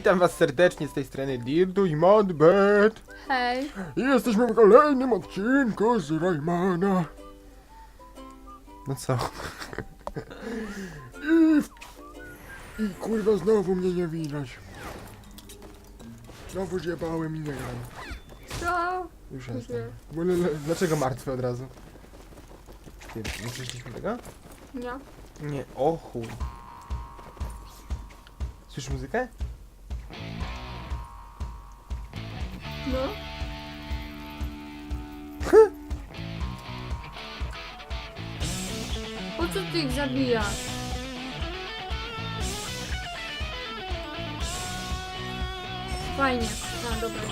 witam was serdecznie z tej strony Dirdu i Modbet. Hej. I jesteśmy w kolejnym odcinku z Raymana. No co? I, I kurwa znowu mnie nie widać. Znowu zjebałem i nie gram. Co? Już jestem. wiem. W ogóle, le- dlaczego martwy od razu? Nie przyszliśmy tego? Nie. Nie, o chuj. Słyszysz muzykę? No. Po co ty ich zabijasz? Fajnie. A, dobra.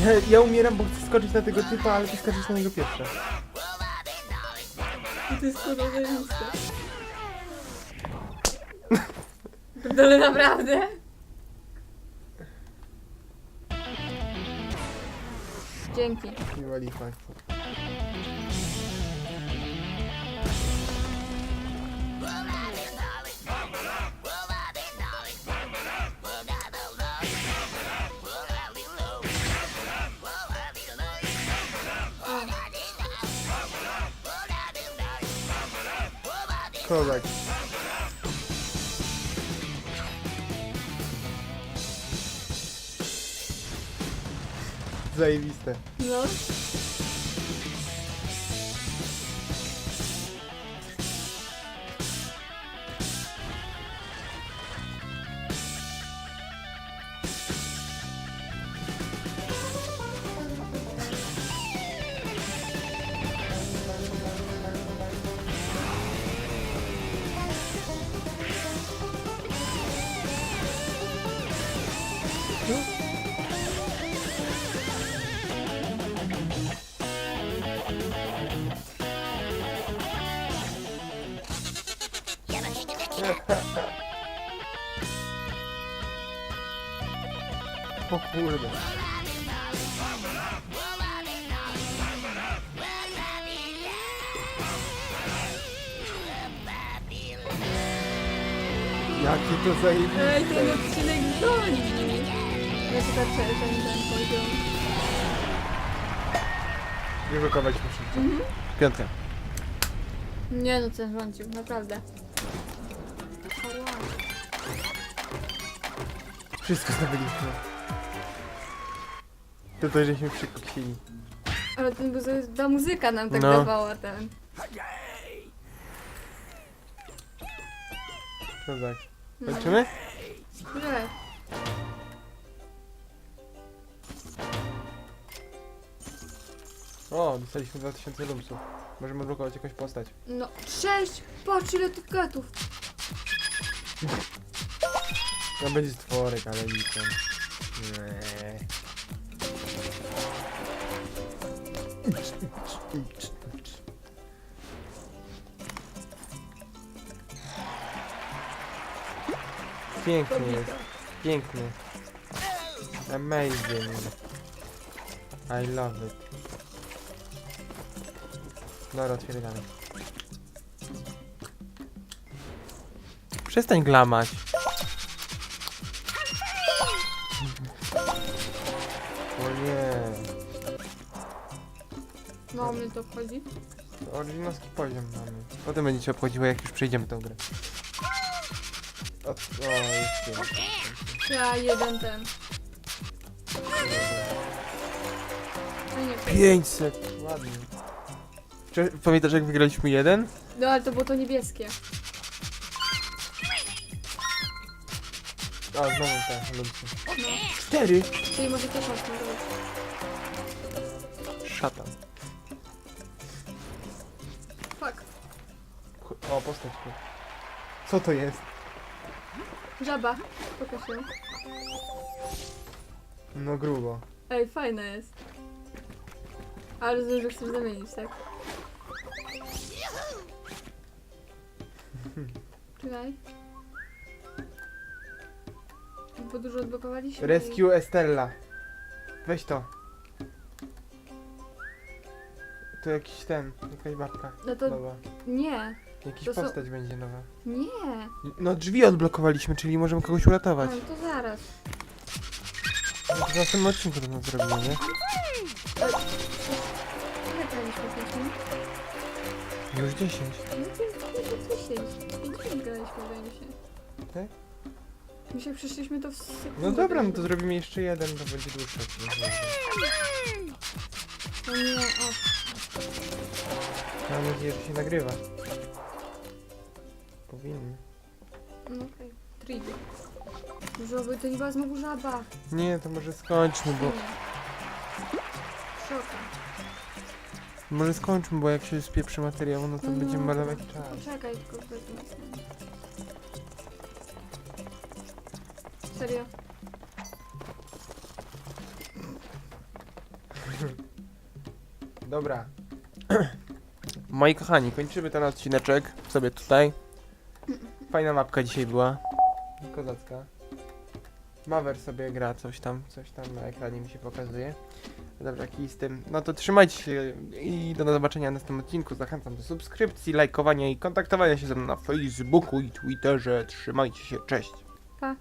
Ja, ja umieram, bo chcę skoczyć na tego typa, ale ty skoczysz na niego pierwsza. To jest kurwa zajebiste. Ale naprawdę? Dzięki. Wali fakt. Kozak. Zajebiste. No. O kurde. Jakie to Ej, ten odcinek goni. Ja tylko ten, ten, ten poziom. Wyblokować muszę. Mhm. Piątka. Nie no, ten rządził, naprawdę. Wszystko zdobyliśmy. Tutaj żeśmy przykuksili. Ale ten, bo to- ta muzyka nam tak No. dawała ten. Kozak. No. Kończymy? Nie. O, dostaliśmy 2000 lumsów. Możemy blokować jakąś postać. No, sześć! Patrz ile tych getów. No będzie stworek, ale. Nie. Pięknie jest, pięknie. Amazing. I love it. Dobra, otwieraj Przestań glamać. O nie. No, mnie to obchodzi. Oryginalski poziom mamy. Potem będzie cię obchodziło jak już przejdziemy tą grę. O, o pięknie. Ja jeden ten. A nie, 500, ładnie. Wczor- Pamiętasz jak wygraliśmy jeden? no ale to było to niebieskie. A, znowu lumpy. No. Cztery! Czyli może też masz zrobić. Szatan. Fuck. O, postać tu. Co to jest? Żaba. Pokaż ją. No grubo. Ej, fajne jest. Ale rozumiem, że chcesz zamienić, tak? Czekaj. Bo dużo odblokowaliśmy. i- Rescue Estella. Weź to. To jakiś ten, jakaś babka. No to Dobra. nie. Jakiś To są- postać będzie nowa. Nie. No drzwi odblokowaliśmy, czyli możemy kogoś uratować. Ale to zaraz. No to w następnym odcinku to nas zrobimy, nie? Ile graliśmy? 5 minut? Już 10. No to 10. 5 minut graliśmy, wydaje mi się. Tak? My się przyszliśmy to w sekundę. No dobra, no to zrobimy jeszcze jeden, to będzie dłuższy odcinek. O nie, o. Mam nadzieję, że się nagrywa. Powinny. No okej. Trigger. Żoby, to nie była znowu żaba. Nie, to może skończmy, bo... Szoka. Może skończmy, bo jak się spieprzy materiał, no to No, będziemy no. marnować czas. Poczekaj tylko wezmę sobie. Serio? Dobra. Moi kochani, kończymy ten odcineczek sobie tutaj. Fajna mapka dzisiaj była. Kozacka. Maver sobie gra coś tam, coś tam na ekranie mi się pokazuje. Dobra, jaki z tym. No to trzymajcie się i do zobaczenia w następnym odcinku. Zachęcam do subskrypcji, lajkowania i kontaktowania się ze mną na Facebooku i Twitterze. Trzymajcie się, cześć. Pa.